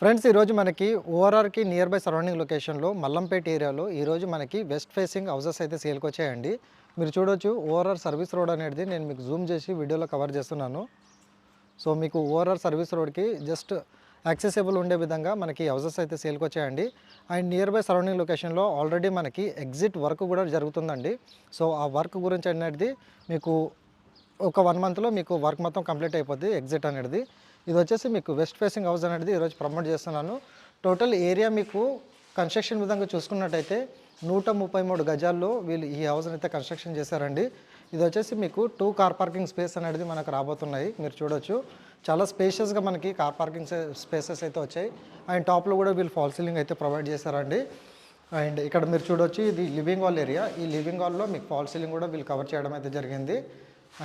Friends ఈరోజు మనకి ఓఆర్ఆర్కి near by surrounding లొకేషన్లో మల్లంపేట ఏరియాలో ఈరోజు మనకి వెస్ట్ ఫేసింగ్ హౌసెస్ అయితే సేల్కి వచ్చాయండి మీరు చూడొచ్చు ఓఆర్ఆర్ సర్వీస్ రోడ్ అనేది నేను మీకు జూమ్ చేసి వీడియోలో కవర్ చేస్తున్నాను. సో మీకు ఓఆర్ఆర్ సర్వీస్ రోడ్కి జస్ట్ యాక్సెసిబుల్ ఉండే విధంగా మనకి హౌసెస్ అయితే సేల్కి వచ్చాయండి అండ్ నియర్ బై సరౌండింగ్ లొకేషన్లో ఆల్రెడీ మనకి ఎగ్జిట్ వర్క్ కూడా జరుగుతుందండి. సో ఆ వర్క్ గురించి అనేది మీకు ఒక వన్ మంత్లో మీకు వర్క్ మొత్తం కంప్లీట్ అయిపోద్ది ఎగ్జిట్ అనేది. ఇది వచ్చేసి మీకు వెస్ట్ ఫేసింగ్ హౌస్ అనేది ఈరోజు ప్రమోట్ చేస్తున్నాను. టోటల్ ఏరియా మీకు కన్స్ట్రక్షన్ విధంగా చూసుకున్నట్టయితే నూట ముప్పై మూడు గజాల్లో వీళ్ళు ఈ హౌస్ని అయితే కన్స్ట్రక్షన్ చేశారండి. ఇది వచ్చేసి మీకు టూ కార్ పార్కింగ్ స్పేస్ అనేది మనకు రాబోతున్నాయి. మీరు చూడొచ్చు. చాలా స్పేషియస్గా మనకి కార్ పార్కింగ్ స్పేసెస్ అయితే వచ్చాయి. అండ్ టాప్లో కూడా వీళ్ళు ఫాల్ సీలింగ్ అయితే ప్రొవైడ్ చేశారండి. అండ్ ఇక్కడ మీరు చూడొచ్చు ఇది లివింగ్ హాల్ ఏరియా. ఈ లివింగ్ హాల్లో మీకు ఫాల్ సీలింగ్ కూడా వీళ్ళు కవర్ చేయడం అయితే జరిగింది.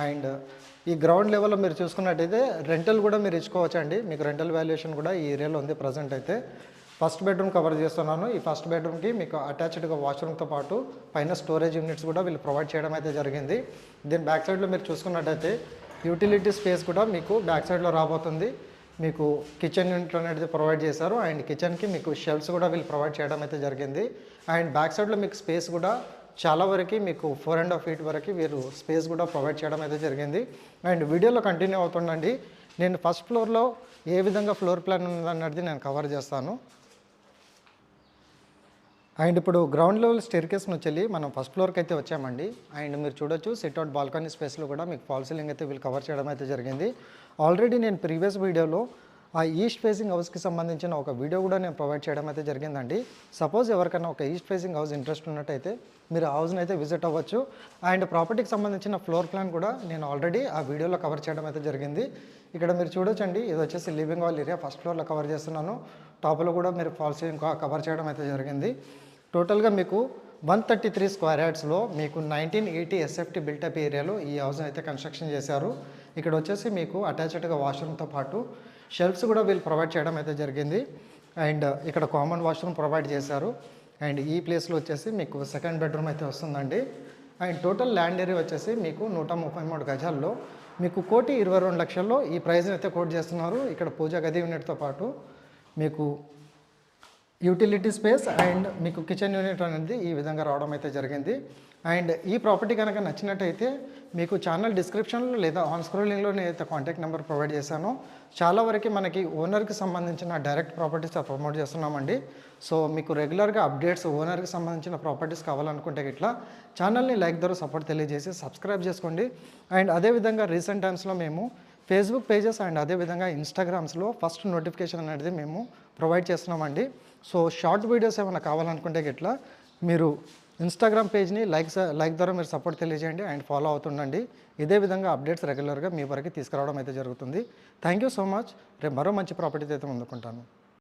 అండ్ ఈ గ్రౌండ్ లెవెల్లో మీరు చూసుకున్నట్టయితే రెంటల్ కూడా మీరు ఇచ్చుకోవచ్చు అండి మీకు రెంటల్ వాల్యుయేషన్ కూడా ఈ ఏరియాలో ఉంది ప్రజెంట్ అయితే. ఫస్ట్ బెడ్రూమ్ కవర్ చేస్తున్నాను. ఈ ఫస్ట్ బెడ్రూమ్కి మీకు అటాచ్డ్గా వాష్రూమ్తో పాటు పైన స్టోరేజ్ యూనిట్స్ కూడా వీళ్ళు ప్రొవైడ్ చేయడం అయితే జరిగింది. దీని బ్యాక్ సైడ్లో మీరు చూసుకున్నట్టయితే యూటిలిటీ స్పేస్ కూడా మీకు బ్యాక్ సైడ్లో రాబోతుంది. మీకు కిచెన్ యూనిట్ అనేది ప్రొవైడ్ చేశారు. అండ్ కిచెన్కి మీకు షెల్ఫ్స్ కూడా వీళ్ళు ప్రొవైడ్ చేయడం అయితే జరిగింది. అండ్ బ్యాక్ సైడ్లో మీకు స్పేస్ కూడా చాలా వరకు మీకు ఫోర్ అండ్ హాఫ్ ఫీట్ వరకు మీరు స్పేస్ కూడా ప్రొవైడ్ చేయడం అయితే జరిగింది. అండ్ వీడియోలో కంటిన్యూ అవుతుండండి. నేను ఫస్ట్ ఫ్లోర్లో ఏ విధంగా ఫ్లోర్ ప్లాన్ ఉందన్నది నేను కవర్ చేస్తాను. అండ్ ఇప్పుడు గ్రౌండ్ లెవెల్ స్టేర్ కేస్ నుంచి వెళ్ళి మనం ఫస్ట్ ఫ్లోర్కి అయితే వచ్చామండి. అండ్ మీరు చూడొచ్చు సిట్ అవుట్ బాల్కనీ స్పేస్లో కూడా మీకు ఫాల్ సీలింగ్ అయితే వీళ్ళు కవర్ చేయడం అయితే జరిగింది. ఆల్రెడీ నేను ప్రీవియస్ వీడియోలో ఆ ఈస్ట్ ఫేసింగ్ హౌస్కి సంబంధించిన ఒక వీడియో కూడా నేను ప్రొవైడ్ చేయడం అయితే జరిగిందండి. సపోజ్ ఎవరికైనా ఒక ఈస్ట్ ఫేసింగ్ హౌస్ ఇంట్రెస్ట్ ఉన్నట్టయితే మీరు ఆ హౌస్ని అయితే విజిట్ అవ్వచ్చు. అండ్ ప్రాపర్టీకి సంబంధించిన ఫ్లోర్ ప్లాన్ కూడా నేను ఆల్రెడీ ఆ వీడియోలో కవర్ చేయడం అయితే జరిగింది. ఇక్కడ మీరు చూడొచ్చండి ఇది వచ్చేసి లివింగ్ హాల్ ఏరియా ఫస్ట్ ఫ్లోర్లో కవర్ చేస్తున్నాను. టాప్లో కూడా మీరు ఫాల్ సీలింగ్ కవర్ చేయడం అయితే జరిగింది. టోటల్గా మీకు వన్ థర్టీ త్రీ స్క్వేర్ యార్డ్స్లో మీకు నైన్టీన్ ఎయిటీ ఎస్ఎఫ్టీ బిల్టప్ ఏరియాలో ఈ హౌస్ని అయితే కన్స్ట్రక్షన్ చేశారు. ఇక్కడ వచ్చేసి మీకు అటాచ్డ్గా వాష్రూమ్తో పాటు షెల్ఫ్స్ కూడా వీళ్ళు ప్రొవైడ్ చేయడం అయితే జరిగింది. అండ్ ఇక్కడ కామన్ వాష్రూమ్ ప్రొవైడ్ చేశారు. అండ్ ఈ ప్లేస్లో వచ్చేసి మీకు సెకండ్ బెడ్రూమ్ అయితే వస్తుందండి. అండ్ టోటల్ ల్యాండ్ ఏరియా వచ్చేసి మీకు నూట ముప్పై మూడు గజాల్లో. మీకు కోటి ఇరవై రెండు లక్షల్లో ఈ ప్రైజ్ని అయితే కోట్ చేస్తున్నారు. ఇక్కడ పూజా గది యూనిట్తో పాటు మీకు యూటిలిటీ స్పేస్ అండ్ మీకు కిచెన్ యూనిట్ అనేది ఈ విధంగా రావడం అయితే జరిగింది. అండ్ ఈ ప్రాపర్టీ కనుక నచ్చినట్టయితే మీకు ఛానల్ డిస్క్రిప్షన్లో లేదా ఆన్ స్క్రోలింగ్లో నేనైతే కాంటాక్ట్ నెంబర్ ప్రొవైడ్ చేశాను. చాలా వరకు మనకి ఓనర్కి సంబంధించిన డైరెక్ట్ ప్రాపర్టీస్ ప్రమోట్ చేస్తున్నామండి. సో మీకు రెగ్యులర్గా అప్డేట్స్ ఓనర్కి సంబంధించిన ప్రాపర్టీస్ కావాలనుకుంటే ఇట్లా ఛానల్ని లైక్ ద్వారా సపోర్ట్ తెలియజేసి సబ్స్క్రైబ్ చేసుకోండి. అండ్ అదేవిధంగా రీసెంట్ టైమ్స్లో మేము ఫేస్బుక్ పేజెస్ అండ్ అదేవిధంగా ఇన్స్టాగ్రామ్స్లో ఫస్ట్ నోటిఫికేషన్ అనేది మేము ప్రొవైడ్ చేస్తున్నామండి. సో షార్ట్ వీడియోస్ ఏమైనా కావాలనుకుంటే గిట్లా మీరు ఇన్స్టాగ్రామ్ పేజ్ని లైక్ లైక్ ద్వారా మీరు సపోర్ట్ తెలియజేయండి అండ్ ఫాలో అవుతుండండి. ఇదే విధంగా అప్డేట్స్ రెగ్యులర్గా మీ వరకు తీసుకురావడం అయితే జరుగుతుంది. Thank you so much. రేపు మరో మంచి ప్రాపర్టీతో అయితే ముందుకుంటాను.